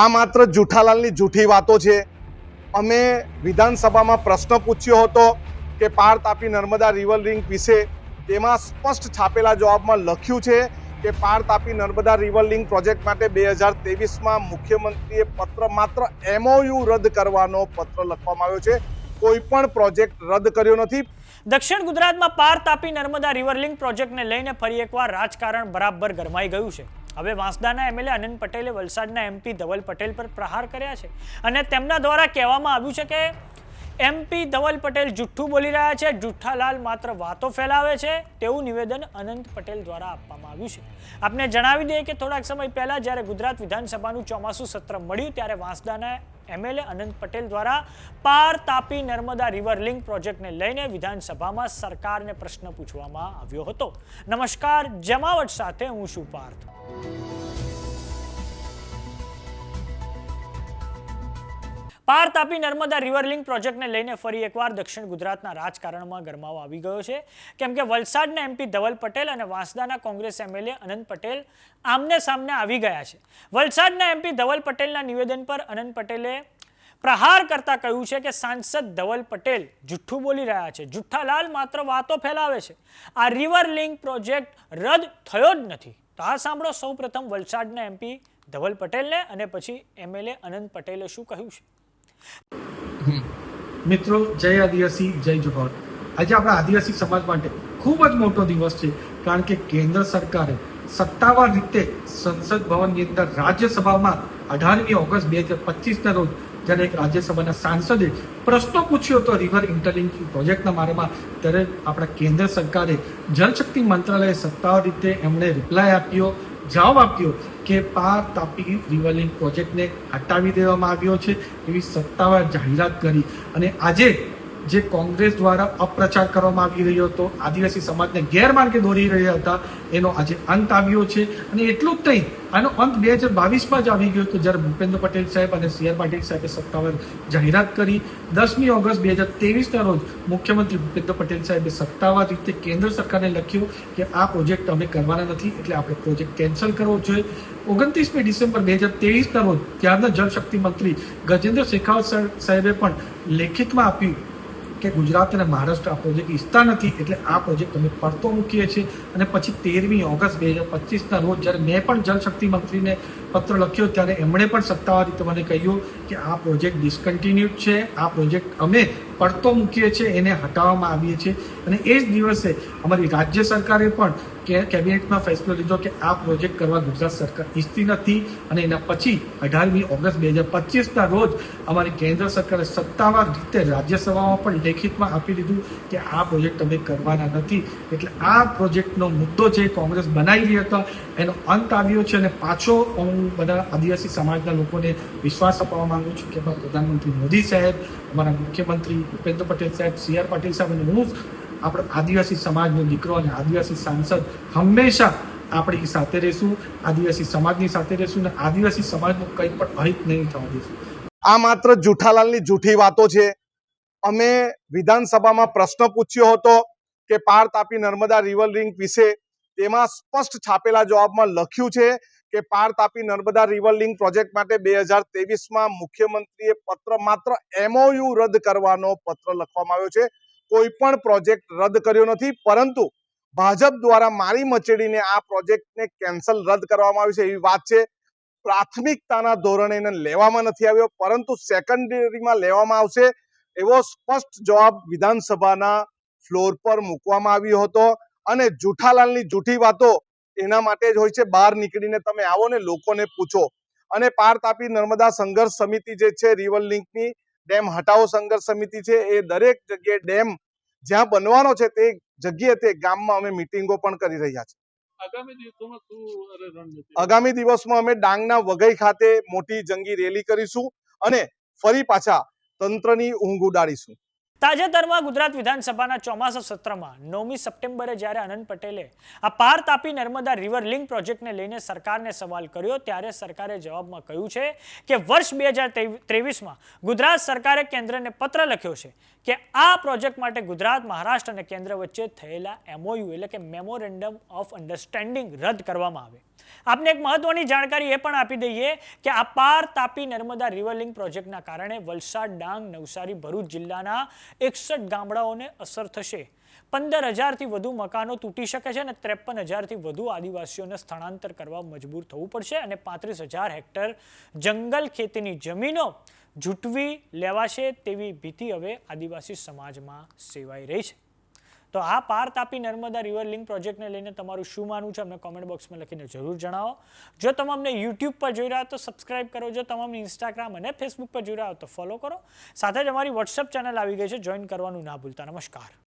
આ માત્ર જુઠાલાલની જૂઠી વાતો છે. અમે વિધાનસભામાં પ્રશ્ન પૂછ્યો હતો કે પાર તાપી નર્મદા રિવર લિંક વિશે. તેમાં સ્પષ્ટ છાપેલા જવાબમાં લખ્યું છે કે Par Tapi Narmada river link project માટે બે હજાર તેવીસમાં મુખ્યમંત્રીએ પત્ર માત્ર એમઓયુ રદ કરવાનો પત્ર લખવામાં આવ્યો છે. કોઈ પણ પ્રોજેક્ટ રદ કર્યો નથી. દક્ષિણ ગુજરાતમાં પાર તાપી નર્મદા રિવર લિંક પ્રોજેક્ટને લઈને ફરી એકવાર રાજકારણ બરાબર ગરમાઈ ગયું છે. હવે વાંસદાના એમએલએ આનંદ પટેલે વલસાડના એમપી ધવલ પટેલ પર પ્રહાર કર્યા છે. અને તેમના દ્વારા કહેવામાં આવ્યું છે કે એમપી ધવલ પટેલ જુઠ્ઠું બોલી રહ્યા છે. જુઠ્ઠાલાલ માત્ર વાતો ફેલાવે છે. તેવું નિવેદન અનંત પટેલ દ્વારા આપવામાં આવ્યું છે. આપને જણાવી દઈએ કે થોડાક સમય પહેલા જ્યારે ગુજરાત વિધાનસભાનું ચોમાસું સત્ર મળ્યું, ત્યારે વાંસદાના એમએલએ અનંત પટેલ દ્વારા પાર તાપી નર્મદા રિવર લિંક પ્રોજેક્ટને લઈને વિધાનસભામાં સરકારને પ્રશ્ન પૂછવામાં આવ્યો હતો. નમસ્કાર, જમાવટ સાથે હું છું પાર્થ. પાર તાપી નર્મદા રિવર લિંક પ્રોજેક્ટને લઈને ફરી એકવાર દક્ષિણ ગુજરાતના રાજકારણમાં ગરમાવો આવી ગયો છે. કેમ કે વલસાડના એમપી ધવલ પટેલ અને વાંસદાના કોંગ્રેસ એમએલએ અનંત પટેલ આમને સામને આવી ગયા છે. વલસાડના એમપી ધવલ પટેલના નિવેદન પર અનંત પટેલે પ્રહાર કરતા કહ્યું છે કે સાંસદ ધવલ પટેલ જુઠ્ઠું બોલી રહ્યા છે. જુઠ્ઠાલાલ માત્ર વાતો ફેલાવે છે. આ રિવર લિંક પ્રોજેક્ટ રદ થયો જ નથી. તો આ સાંભળો સૌપ્રથમ વલસાડના એમપી ધવલ પટેલને અને પછી એમએલએ અનંત પટેલે શું કહ્યું છે? મિત્રો, જય આદિવાસી, જય જોહર આજે આપણા આદિવાસી સમાજ માટે ખૂબ જ મોટો દિવસ છે, કારણ કે કેન્દ્ર સરકારે સત્તાવાર રીતે સંસદ ભવનની અંદર રાજ્યસભામાં અઢારમી ઓગસ્ટ બે હજાર પચીસના રોજ જ્યારે એક રાજ્યસભાના સાંસદે પ્રશ્નો પૂછ્યો હતો રિવર ઇન્ટરલિંક પ્રોજેક્ટના મારામાં ત્યારે આપણા કેન્દ્ર સરકારે જલશક્તિ મંત્રાલયે સત્તાવાર રીતે એમણે રિપ્લાય આપ્યો જવાબ આપ્યો કે પાર તાપી રિવરલિંક પ્રોજેક્ટને હટાવી દેવામાં આવ્યો છે એવી સત્તાવાર જાહેરાત કરી. અને આજે જે કોંગ્રેસ દ્વારા અપ્રચાર કરવામાં આવી રહ્યો હતો, આદિવાસી સમાજને ગેરમાર્ગે દોરી રહ્યા હતા, એનો આજે અંત આવ્યો છે. અને એટલું જ નહીં, આનો અંત બે હજાર બાવીસમાં જ આવી ગયો હતો, જ્યારે ભૂપેન્દ્ર પટેલ સાહેબ અને સી આર પાટીલ સાહેબે સત્તાવાર જાહેરાત કરી. દસમી ઓગસ્ટ બે હજાર તેવીસના રોજ મુખ્યમંત્રી ભૂપેન્દ્ર પટેલ સાહેબે સત્તાવાર રીતે કેન્દ્ર સરકારને લખ્યું કે આ પ્રોજેક્ટ અમે કરવાના નથી, એટલે આપણે પ્રોજેક્ટ કેન્સલ કરવો જોઈએ. ઓગણત્રીસમી ડિસેમ્બર બે હજાર તેવીસના રોજ ત્યારના જળશક્તિ મંત્રી ગજેન્દ્ર શેખાવત સાહેબે પણ લેખિતમાં આપ્યું કે ગુજરાત અને મહારાષ્ટ્ર આ પ્રોજેક્ટ ઈચ્છતા નથી, એટલે આ પ્રોજેક્ટ અમે પડતો મૂકીએ છીએ. અને પછી તેરમી ઓગસ્ટ બે હજાર પચીસના રોજ જ્યારે મેં પણ જલશક્તિ મંત્રીને પત્ર લખ્યો, ત્યારે એમણે પણ સત્તાવાર રીતે મને કહ્યું કે આ પ્રોજેક્ટ ડિસકન્ટિન્યુડ છે. આ પ્રોજેક્ટ અમે પડતો મૂકીએ છીએ, એને હટાવવામાં આવીએ છીએ. અને એ જ દિવસે અમારી રાજ્ય સરકારે પણ કે કેબિનેટમાં ફેસલો લીધો કે આ પ્રોજેક્ટ કરવા ગુજરાત સરકાર ઈચ્છતી નથી. અને એના પછી અઢારમી ઓગસ્ટ બે હજાર પચીસના રોજ અમારી કેન્દ્ર સરકારે સત્તાવાર રીતે રાજ્યસભામાં પણ લેખિતમાં આપી દીધું કે આ પ્રોજેક્ટ અમે કરવાના નથી. એટલે આ પ્રોજેક્ટનો મુદ્દો જે કોંગ્રેસ બનાવી રહી હતા, એનો અંત આવ્યો છે. અને પાછો હું બધા આદિવાસી સમાજના લોકોને વિશ્વાસ અપાવવા માંગુ છું કે પ્રધાનમંત્રી મોદી સાહેબ, અમારા મુખ્યમંત્રી ભૂપેન્દ્ર પટેલ સાહેબ, સી આર પાટીલ સાહેબ અને હું આપણો આદિવાસી સમાજનો દીકરો અને આદિવાસી સાંસદ હંમેશા આપણી સાથે રહીશું, આદિવાસી સમાજની સાથે રહીશું અને આદિવાસી સમાજનું કંઈ પણ અહિત નહીં થવા દઈશું. આ માત્ર જુઠાલાલની જૂઠી વાતો છે. અમે વિધાનસભામાં પ્રશ્ન પૂછ્યો હતો કે પાર તાપી નર્મદા રિવર લિંક વિશે, તેમાં સ્પષ્ટ છાપેલા જવાબમાં લખ્યું છે કે Par Tapi Narmada river link project માટે બે હજાર તેવીસમાં મુખ્યમંત્રીએ પત્ર માત્ર એમઓયુ રદ કરવાનો પત્ર લખવામાં આવ્યો છે. કોઈ પણ પ્રોજેક્ટ રદ કર્યો નથી, પરંતુ ભાજપ દ્વારા મારી મચેડીને આ પ્રોજેક્ટને કેન્સલ રદ કરવામાં આવ્યું છે એવી વાત છે. પ્રાથમિકતાના ધોરણે લેવામાં નથી આવ્યો, પરંતુ સેકન્ડરીમાં લેવામાં આવશે એવો સ્પષ્ટ જવાબ વિધાનસભાના ફ્લોર પર મૂકવામાં આવ્યો હતો. અને જુઠાલાલની જૂઠી વાતો એના માટે જ હોય છે બહાર નીકળીને તમે આવો ને લોકોને પૂછો. અને પાર તાપી નર્મદા સંઘર્ષ સમિતિ જે છે રિવર લિંકની ડેમ હટાવો સંઘર્ષ સમિતિ છે એ દરેક જગ્યાએ ડેમ જ્યાં બનવાનો છે તે જગ્યાએ તે ગામમાં અમે મિટિંગો પણ કરી રહ્યા છીએ. આગામી દિવસોમાં અમે ડાંગના વઘઈ ખાતે મોટી જંગી રેલી કરીશું અને ફરી પાછા તંત્રની ઊંઘ ઉડાડીશું. તાજેતરમાં ગુજરાત વિધાનસભાના ચોમાસા સત્રમાં નવમી સપ્ટેમ્બરે જ્યારે આનંદ પટેલે આ પાર તાપી નર્મદા રિવર લિંક પ્રોજેક્ટને લઈને સરકારને સવાલ કર્યો, ત્યારે સરકારે જવાબમાં કહ્યું છે કે વર્ષ બે હજાર ત્રેવીસમાં ગુજરાત સરકારે કેન્દ્રને પત્ર લખ્યો છે કે આ પ્રોજેક્ટ માટે ગુજરાત, મહારાષ્ટ્ર અને કેન્દ્ર વચ્ચે થયેલા એમઓયુ એટલે કે મેમોરેન્ડમ ઓફ અન્ડરસ્ટેન્ડિંગ રદ કરવામાં આવે. આપને એક મહત્વની જાણકારી એ પણ આપી દઈએ કે આ પાર તાપી નર્મદા રિવર લિંક પ્રોજેક્ટના કારણે વલસાડ ડાંગ, નવસારી, ભરૂચ જિલ્લાના એકસઠ ગામડાઓને અસર થશે. પંદર હજારથી વધુ મકાનો તૂટી શકે છે અને ત્રેપન હજારથી વધુ આદિવાસીઓને સ્થળાંતર કરવા મજબૂર થવું પડશે અને પાંત્રીસ હજાર હેક્ટર જંગલ ખેતીની જમીનો ઝૂંટવી લેવાશે તેવી ભીતિ હવે આદિવાસી સમાજમાં સેવાઈ રહી છે. તો આ પાર તાપી નર્મદા રિવર લિંક પ્રોજેક્ટને લઈને તમારું શું માનવું છે, અમને કોમેન્ટ બોક્સમાં લખીને જરૂર જણાવો. જો તમે અમને યુટ્યુબ પર જોઈ રહ્યા તો સબસ્ક્રાઇબ કરો. જો તમે અમને ઇન્સ્ટાગ્રામ અને ફેસબુક પર જોઈ રહ્યા તો ફોલો કરો. સાથે જ અમારી વોટ્સઅપ ચેનલ આવી ગઈ છે જોઈન કરવાનું ના ભૂલતા. નમસ્કાર.